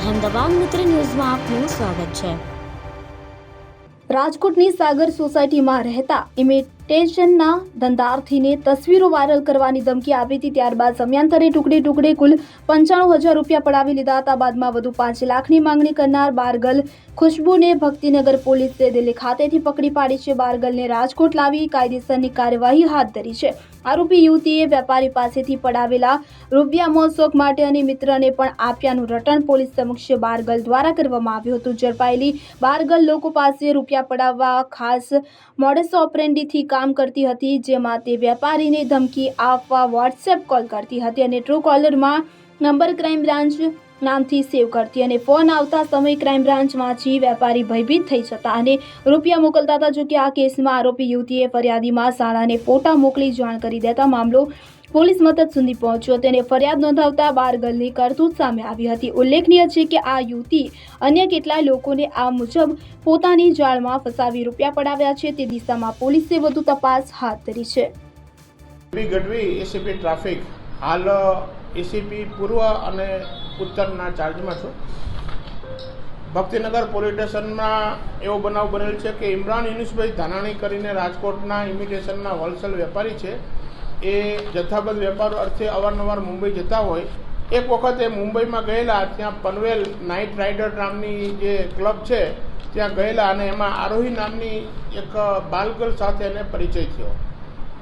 અહેમદાબાદ મિત્ર ન્યૂઝમાં આપનું સ્વાગત છે. રાજકોટની સાગર સોસાયટીમાં રહેતા ઇમિટેશનના ધંધાર્થીને તસવીરો વાયરલ કરવાની ધમકી આપી હતી. ત્યારબાદ સમયાંતરે ટુકડે ટુકડે કુલ પંચાણું હજાર રૂપિયા પડાવી લીધા હતા. બાદમાં વધુ પાંચ લાખની માંગણી કરનાર બારગલ ખુશ્બુને ભક્તિનગર પોલીસે દિલ્હી ખાતેથી પકડી પાડી છે. બારગલને રાજકોટ લાવી કાયદેસરની કાર્યવાહી હાથ ધરી છે. આરોપી યુવતીએ વેપારી પાસેથી પડાવેલા રૂપિયા મોજશોખ માટે અને મિત્રને પણ આપ્યાનું રટણ પોલીસ સમક્ષ બારગલ દ્વારા કરવામાં આવ્યું હતું. ઝડપાયેલી બારગલ લોકો પાસે રૂપિયા પડાવવા ખાસ મોડસ ઓપરેન્ડીથી કામ કરતી હતી, જેમાં તે વેપારીને ધમકી આપવા વોટ્સએપ કોલ કરતી હતી અને ટ્રુ કોલરમાં નંબર ક્રાઇમ બ્રાન્ચ નામથી સેવ કરતી અને ફોન આવતા સમય ક્રાઇમ બ્રાન્ચમાંથી વેપારી ભયભીત થઈ જતા અને રૂપિયા મોકલતા હતા. જો કે આ કેસમાં આરોપી યુવતીએ ફરિયાદીમાં શાળાને ફોટા મોકલી જાણ કરી દેતા મામલો પોલીસ મદદ સુધી પહોંચ્યો તેને ફરિયાદ નોંધાવતા બારગલની કરતૂત સામે આવી હતી. ઉલ્લેખનીય છે કે આ યુવતી અન્ય કેટલાય લોકોને આ મુજબ પોતાની જાળમાં ફસાવી રૂપિયા પડાવ્યા છે. તે દિશામાં પોલીસે વધુ તપાસ હાથ ધરી છે. Gadhvi ACP traffic. હાલ એસીપી પૂર્વ અને ઉત્તરના ચાર્જમાં છું. ભક્તિનગર પોલીસ સ્ટેશનમાં એવો બનાવ બનેલ છે કે ઇમરાન યુનુસભાઈ ધાનાણી કરીને રાજકોટના ઇમિટેશનના હોલસેલ વેપારી છે. એ જથ્થાબંધ વેપાર અર્થે અવારનવાર મુંબઈ જતા હોય. એક વખત એ મુંબઈમાં ગયેલા, ત્યાં પનવેલ નાઇટ રાઇડર નામની જે ક્લબ છે, ત્યાં ગયેલા અને એમાં આરોહી નામની એક બાલગર્લ સાથે એને પરિચય થયો.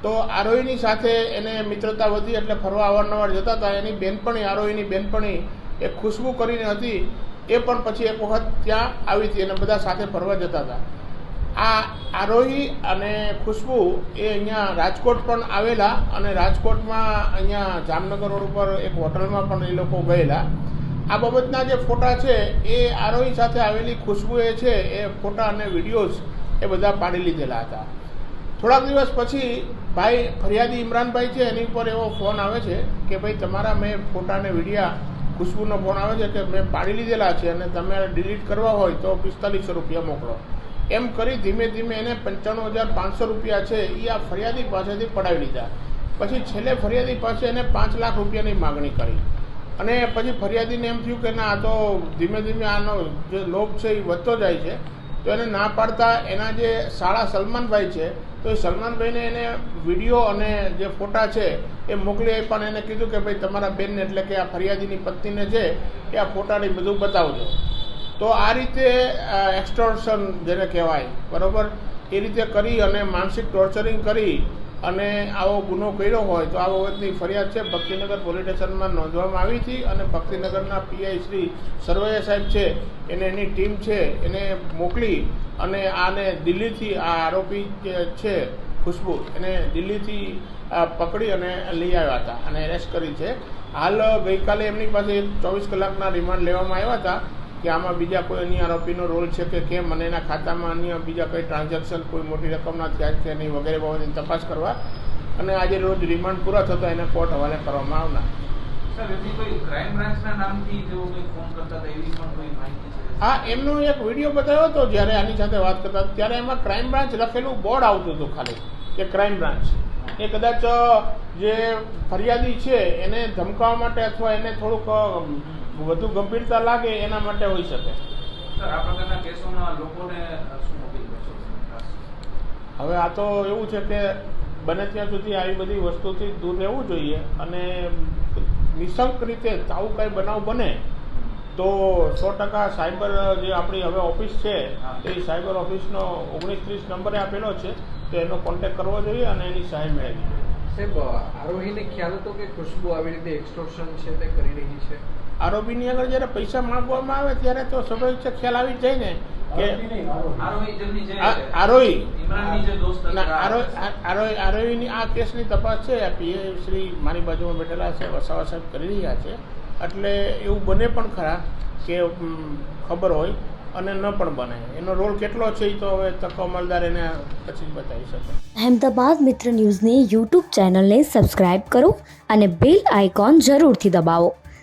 તો આરોહીની સાથે એને મિત્રતા વધી એટલે ફરવા અવારનવાર જતા હતા. એની બેનપણી, આરોહીની બેનપણી એ ખુશ્બુ કરીને હતી. એ પણ પછી એક વખત ત્યાં આવી હતી અને બધા સાથે ફરવા જતા હતા. આ આરોહી અને ખુશ્બુ એ અહીંયા રાજકોટ પણ આવેલા અને રાજકોટમાં અહીંયા જામનગર રોડ ઉપર એક હોટલમાં પણ એ લોકો ગયેલા. આ બાબતના જે ફોટા છે એ આરોહી સાથે આવેલી ખુશ્બુ એ છે એ ફોટા અને વિડીયોઝ એ બધા પાડી લીધેલા હતા. થોડાક દિવસ પછી ભાઈ ફરિયાદી ઇમરાનભાઈ છે, એની ઉપર એવો ફોન આવે છે કે ભાઈ, તમારા મેં ફોટા અને વિડીયા, ખુશ્બુનો ફોન આવે છે કે મેં પાડી લીધેલા છે અને તમે ડિલીટ કરવા હોય તો પિસ્તાલીસો રૂપિયા મોકલો. એમ કરી ધીમે ધીમે એને પંચાણું હજાર પાંચસો રૂપિયા છે એ આ ફરિયાદી પાસેથી પડાવી લીધા. પછી છેલ્લે ફરિયાદી પાસે એને પાંચ લાખ રૂપિયાની માગણી કરી. અને પછી ફરિયાદીને એમ થયું કે ના, આ તો ધીમે ધીમે આનો જે લોભ છે એ વધતો જાય છે. તો એને ના પાડતા એના જે સાળા સલમાનભાઈ છે, તો એ સલમાનભાઈને એને વીડિયો અને જે ફોટા છે એ મોકલી આપ્યા અને એને કીધું કે ભાઈ, તમારા બેનને એટલે કે આ ફરિયાદીની પત્નીને છે એ આ ફોટાની બધું બતાવજો. તો આ રીતે એક્સ્ટોર્શન જેને કહેવાય, બરાબર? એ રીતે કરી અને માનસિક ટોર્ચરિંગ કરી અને આવો ગુનો કર્યો હોય તો આ બાબતની ફરિયાદ છે. ભક્તિનગર પોલીસ સ્ટેશનમાં નોંધવામાં આવી હતી અને ભક્તિનગરના પીઆઈ શ્રી સરવૈયા સાહેબ છે, એને એની ટીમ છે, એને મોકલી અને આને દિલ્હીથી આ આરોપી જે છે, ખુશ્બુ, એને દિલ્હીથી પકડી અને લઈ આવ્યા હતા અને એરેસ્ટ કરી છે. હાલ ગઈકાલે એમની પાસે ચોવીસ કલાકના રિમાન્ડ લેવામાં આવ્યા હતા. કે આમાં બીજા કોઈ અન્ય આરોપીનો રોલ છે કે કેમ અને એના ખાતામાં અન્ય બીજા કંઈ ટ્રાન્ઝેક્શન કોઈ મોટી રકમના થયા છે નહીં વગેરે બાબતની તપાસ કરવા અને આજે રોજ રિમાન્ડ પૂરા થતા એને કોર્ટ હવાલે કરવામાં આવનાર હા એમનો એક વીડિયો બતાવ્યો હતો જ્યારે આની સાથે વાત કરતા ત્યારે એમાં ક્રાઇમ બ્રાન્ચ લખેલું બોર્ડ આવતું હતું ખાલી કે ક્રાઇમ બ્રાન્ચ એ કદાચ જે ફરિયાદી છે એને ધમકાવવા માટે અથવા એને થોડુંક વધુ ગંભીરતા લાગે એના માટે હોઈ શકે. હવે આ તો એવું છે કે બને ત્યાં સુધી આવી બધી વસ્તુથી દૂર રહેવું જોઈએ અને નિશંક રીતે આવું કંઈ બનાવ બને તો સો ટકા સાયબર જે આપણી હવે ઓફિસ છે એ સાયબર ઓફિસનો ઓગણીસ ત્રીસ નંબરે આપેલો છે તો એનો કોન્ટેક કરવો જોઈએ અને એની સહાય મેળવવી જોઈએ. સાહેબ આરોહીને ખ્યાલ હતો કે ખુશ્બુ આવી રીતે એક્સટોર્શન છે તે કરી રહી છે? આરોપીની આગળ જ્યારે પૈસા માંગવામાં આવે ત્યારે તો સ્વાભાવિક છે ખ્યાલ આવી જાય ને આરોહીની આ કેસની તપાસ છે. પીએ શ્રી મારી બાજુમાં બેઠેલા છે વસાવા સાહેબ કરી રહ્યા છે. એટલે એવું બને પણ ખરા કે ખબર હોય અને ન પણ બને. એનો રોલ કેટલો છે એ તો હવે તકો અમલદાર એને પછી જ બતાવી શકે. અહેમદાબાદ મિત્ર ન્યૂઝની યુટ્યુબ ચેનલને સબસ્ક્રાઇબ કરો અને બેલ આઇકોન જરૂરથી દબાવો.